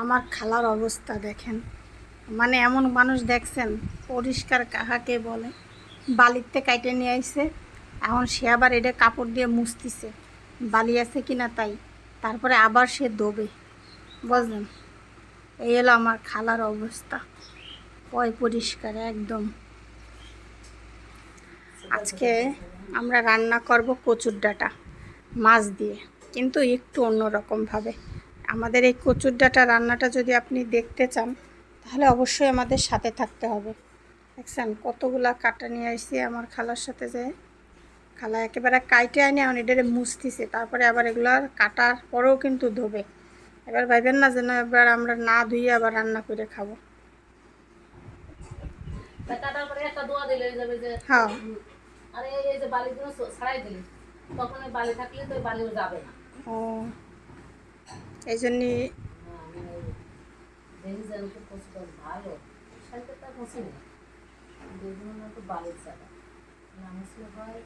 আমার খালার অবস্থা দেখেন। মানে এমন মানুষ দেখছেন, পরিষ্কার কাহাকে বলে। বালিতে কাইটে নিয়ে আইছে, এখন সে আবার এটা কাপড় দিয়ে মুছতিছে। বালি আছে কি না তাই, তারপরে আবার সে দোবে। বুঝলেন? এই হলো আমার খালার অবস্থা। পয় পরিষ্কার একদম। আজকে আমরা রান্না করব কচুর ডাটা, মাছ দিয়ে, কিন্তু একটু অন্যরকমভাবে। আমাদের এই কচুর ডাটা রান্নাটা যদি আপনি দেখতে চান তাহলে অবশ্যই আমাদের সাথে থাকতে হবে। দেখছেন কতগুলা কাটা নিয়ে আসছি আমার খালার সাথে যে। খালা একেবারে কাইটে আনি এখন এটারে মুছতিছে তারপরে আবার এগুলো কাটার পরেও কিন্তু ধোবে। এবার ভাইবেন না যেন এবার আমরা না ধুয়ে আবার রান্না করে খাব। হয়ে যাবে যে হ্যাঁ। আরে এই যে বালিগুলো ছাড়াই দিলি তখন বালি থাকলে তো বালিও যাবে না। ও। এই জন্যে ভালো সাইতে তা কচু নেই দেখুন না তো বালির জায়গা না মুসলে হয়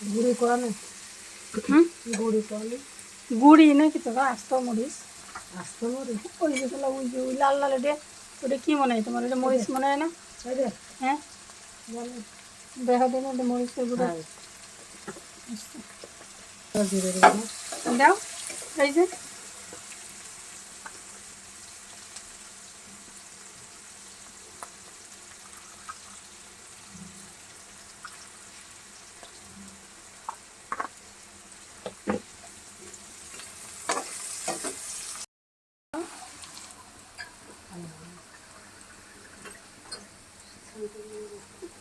গুড়ি করানো গুড়ি করানো গুড়ি নাকি তো আস্ত মরিচ? আস্ত মরে ওই যেগুলো ওই যে ওই লাল লাল ওটা ওটা কি মনে হয় তোমার? ওটা মরিচ মনে হয় না? হ্যাঁ? দেখা দিন ওটা মরিচের গুঁড়ো। হ্যাঁ। না দাও এই যে।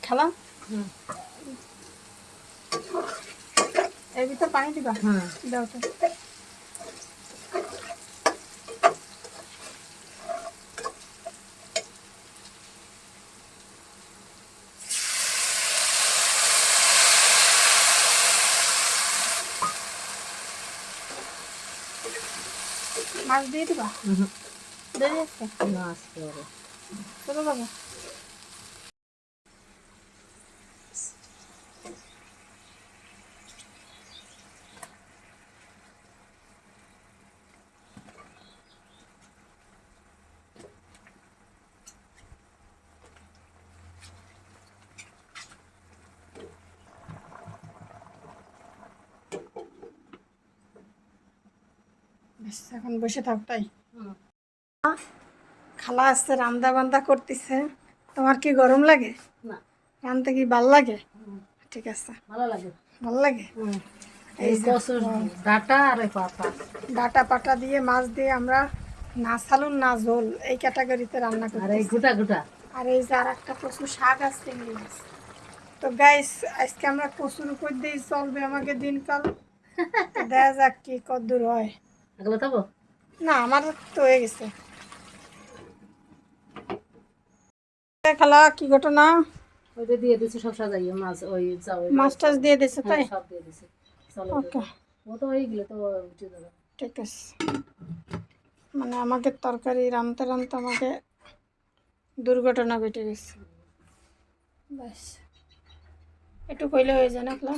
খালা? এর ভিতর পানি দিবা? হ্যাঁ দাও তো। মাছ দিয়ে দিবা? দেরি আছে? না আসতে চলো বাবা। এখন বসে থাক তাই? খালা আসছে রান্দা বান্দা করতেছে। তোমার কি গরম লাগে? না। রানতে কি ভালো লাগে? ঠিক আছে। ভালো লাগে। ভালো লাগে? এই ডাটা আর পাতা। ডাটা পাটা দিয়ে মাছ দিয়ে আমরা না সালুন না ঝোল এই ক্যাটাগরিতে রান্না আর এই গোটা গোটা আর এই যে আর একটা প্রচুর শাক আছে চিংড়ি মাছ। তো গাইস আজকে আমরা কচুর উপর দিয়ে চলবে আমাকে দিনকাল। দেখা যাক কি কদ্দূর হয়। এগুলো খাব না আমার তো হয়ে গেছে। খালা কি ঘটনা? ওইটা দিয়ে দিছি সব সাজাইয়ে মাছ ওই যাও মাছ টাছ দিয়ে দিছে তাই? হ্যাঁ, সব দিয়ে দিছি। চলো ওকে। ও তো হয়ে গেলে তো উঠে যাবে। ঠিক আছে। মানে আমাকে তরকারি রামতে রামতে আমাকে দুর্ঘটনা ঘটে গেছে। ব্যাস একটু কইলে হয়ে যায় না খেলা?